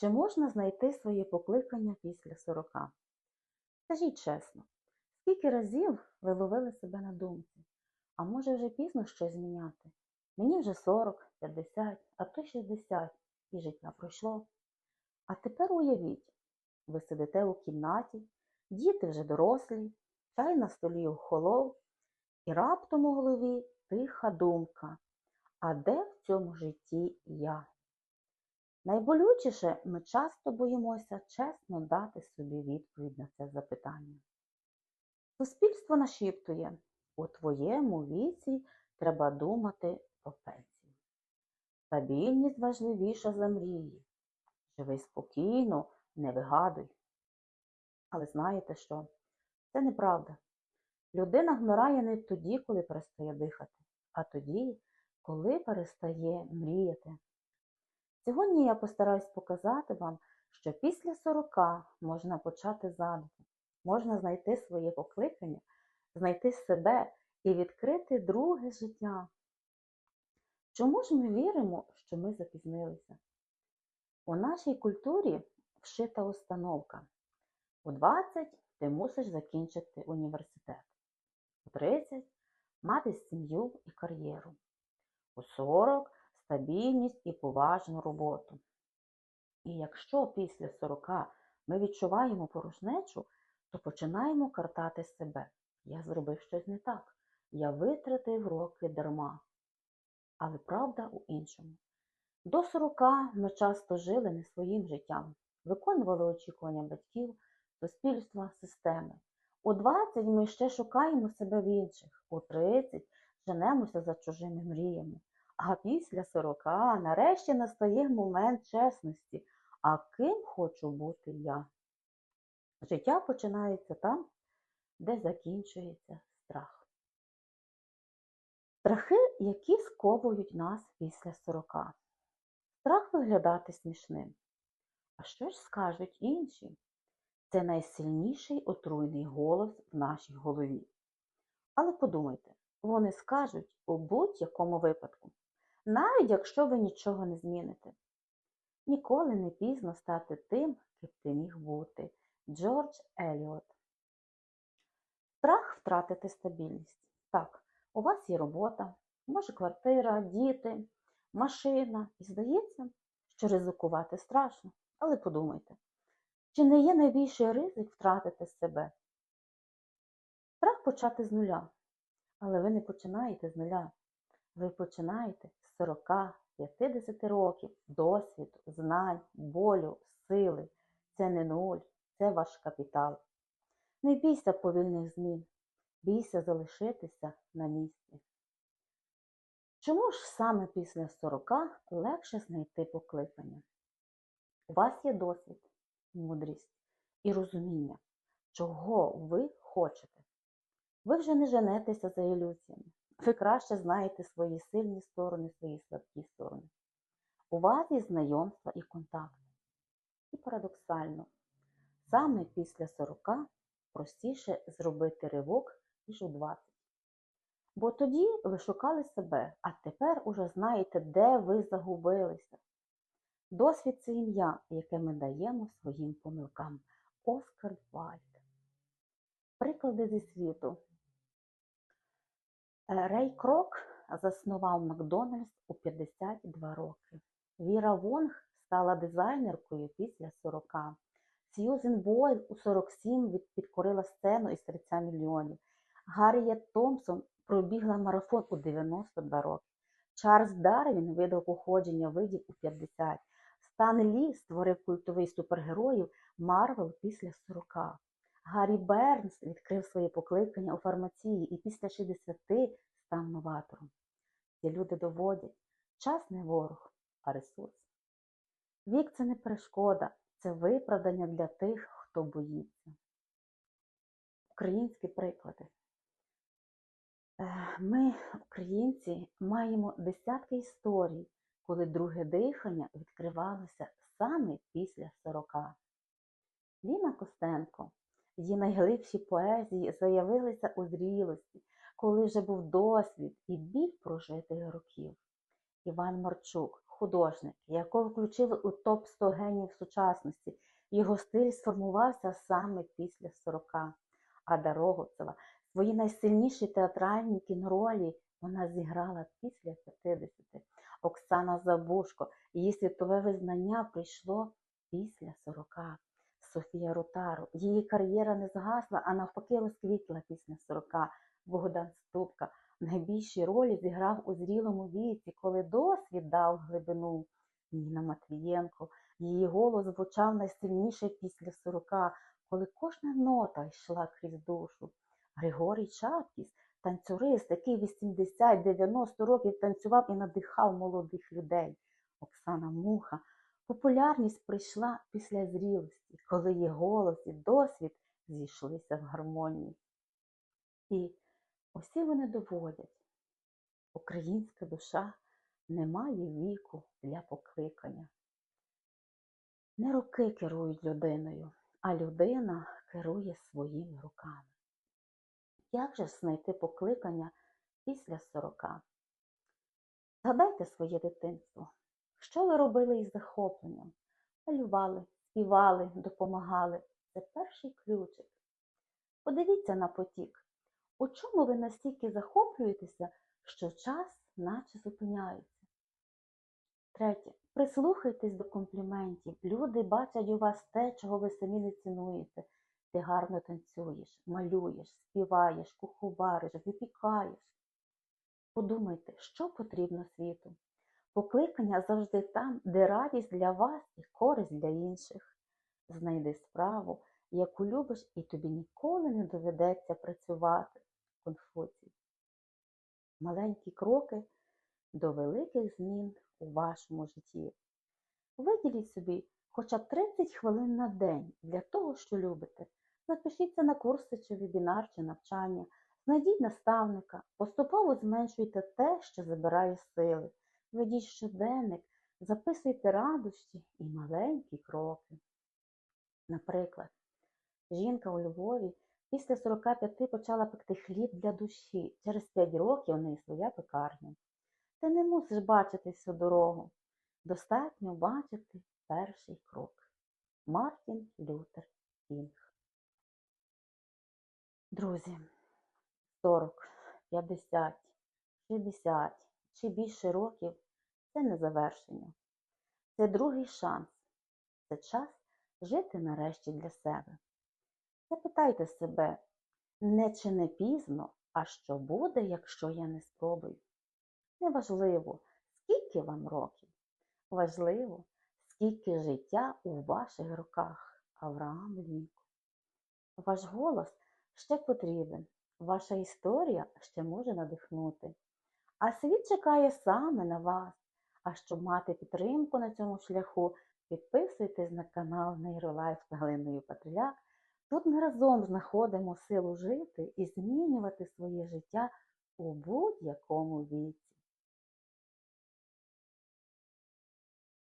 Чи можна знайти своє покликання після 40? Скажіть чесно, скільки разів ви ловили себе на думці? А може вже пізно щось зміняти? Мені вже 40, 50, а то 60, і життя пройшло. А тепер уявіть, ви сидите у кімнаті, діти вже дорослі, чай на столі охолов, і раптом у голові тиха думка. А де в цьому житті я? Найболючіше ми часто боїмося чесно дати собі відповідь на це запитання. Суспільство нашіптує, у твоєму віці треба думати про пенсію. Стабільність важливіша за мрії. Живи спокійно, не вигадуй. Але знаєте що? Це неправда. Людина вмирає не тоді, коли перестає дихати, а тоді, коли перестає мріяти. Сьогодні я постараюсь показати вам, що після 40 можна почати заново, можна знайти своє покликання, знайти себе і відкрити друге життя. Чому ж ми віримо, що ми запізнилися? У нашій культурі вшита установка. У 20 ти мусиш закінчити університет, у 30 мати сім'ю і кар'єру, у 40 стабільність і поважну роботу. І якщо після 40 ми відчуваємо порожнечу, то починаємо картати себе. Я зробив щось не так. Я витратив роки дарма. Але правда у іншому. До 40 ми часто жили не своїм життям, виконували очікування батьків, суспільства, системи. У 20 ми ще шукаємо себе в інших, у 30 женемося за чужими мріями. А після 40 нарешті настає момент чесності. А ким хочу бути я? Життя починається там, де закінчується страх. Страхи, які сковують нас після 40. Страх виглядати смішним. А що ж скажуть інші? Це найсильніший отруйний голос в нашій голові. Але подумайте, вони скажуть у будь-якому випадку, навіть якщо ви нічого не зміните. Ніколи не пізно стати тим, ким ти міг бути. Джордж Еліот. Страх втратити стабільність. Так, у вас є робота, може квартира, діти, машина. І здається, що ризикувати страшно. Але подумайте, чи не є найбільший ризик втратити себе? Страх почати з нуля. Але ви не починаєте з нуля. Ви починаєте з 40-50 років досвіду, знань, болю, сили. Це не нуль, це ваш капітал. Не бійся повільних змін, бійся залишитися на місці. Чому ж саме після 40 легше знайти покликання? У вас є досвід, мудрість і розуміння, чого ви хочете. Ви вже не женетеся за ілюзіями. Ви краще знаєте свої сильні сторони, свої слабкі сторони. У вас є знайомства і контакти. І парадоксально, саме після 40 простіше зробити ривок, ніж у 20. Бо тоді ви шукали себе, а тепер уже знаєте, де ви загубилися. Досвід це ім'я, яке ми даємо своїм помилкам. Оскар Вальд. Приклади зі світу. Е, Рей Крок заснував Макдональдс у 52 роки. Віра Вонг стала дизайнеркою після 40. Сьюзен Бойл у 47 від- підкорила сцену із 30 мільйонів. Гарріет Томпсон пробігла марафон у 92 роки. Чарльз Дарвін видав походження видів у 50. Стан Лі створив культовий супергероїв Марвел після 40. Гаррі Бернс відкрив своє покликання у фармації і після 60 став новатором. Ці люди доводять, час не ворог, а ресурс. Вік це не перешкода, це виправдання для тих, хто боїться. Українські приклади. Е, Ми, українці, маємо десятки історій, коли друге дихання відкривалося саме після 40. Ліна Костенко, її найглибші поезії заявилися у зрілості, коли вже був досвід і біль прожитих років. Іван Марчук художник, якого включили у топ-100 генів сучасності. Його стиль сформувався саме після 40. Ада Рогоцева свої найсильніші театральні кіноролі вона зіграла після 50. Оксана Забушко, її світове визнання прийшло після 40. Софія Ротару, її кар'єра не згасла, а навпаки розквітла після 40. Богдан Ступка найбільші ролі зіграв у зрілому віці, коли досвід дав глибину. Ніна Матвієнко, її голос звучав найсильніше після 40, коли кожна нота йшла крізь душу. Григорій Чапкіс, танцюрист, який 80-90 років танцював і надихав молодих людей. Оксана Муха. Популярність прийшла після зрілості, коли її голос і досвід зійшлися в гармонії. І усі вони доводять, українська душа не має віку для покликання. Не роки керують людиною, а людина керує своїми руками. Як же ж знайти покликання після 40? Згадайте своє дитинство. Що ви робили із захопленням? Малювали, співали, допомагали. Це перший ключик. Подивіться на потік. У чому ви настільки захоплюєтеся, що час наче зупиняється? Третє. Прислухайтесь до компліментів. Люди бачать у вас те, чого ви самі не цінуєте. Ти гарно танцюєш, малюєш, співаєш, куховариш, випікаєш. Подумайте, що потрібно світу. Покликання завжди там, де радість для вас і користь для інших. Знайди справу, яку любиш, і тобі ніколи не доведеться працювати. Конфуцій. Маленькі кроки до великих змін у вашому житті. Виділіть собі хоча б 30 хвилин на день для того, що любите. Запишіться на курси чи вебінар, чи навчання. Знайдіть наставника, поступово зменшуйте те, що забирає сили. Ведіть щоденник, записуйте радощі і маленькі кроки. Наприклад, жінка у Львові після 45 почала пекти хліб для душі. Через 5 років у неї своя пекарня. Ти не мусиш бачити всю дорогу. Достатньо бачити перший крок. Мартін Лютер Кінг. Друзі, 40, 50, 60 чи більше років це не завершення. Це другий шанс. Це час жити нарешті для себе. Запитайте себе, не чи не пізно, а що буде, якщо я не спробую? Неважливо, скільки вам років. Важливо, скільки життя у ваших руках, Авраам Лінкольн. Ваш голос ще потрібен, ваша історія ще може надихнути. А світ чекає саме на вас. А щоб мати підтримку на цьому шляху, підписуйтесь на канал Нейролайф з Галиною Патріляк. Тут ми разом знаходимо силу жити і змінювати своє життя у будь-якому віці.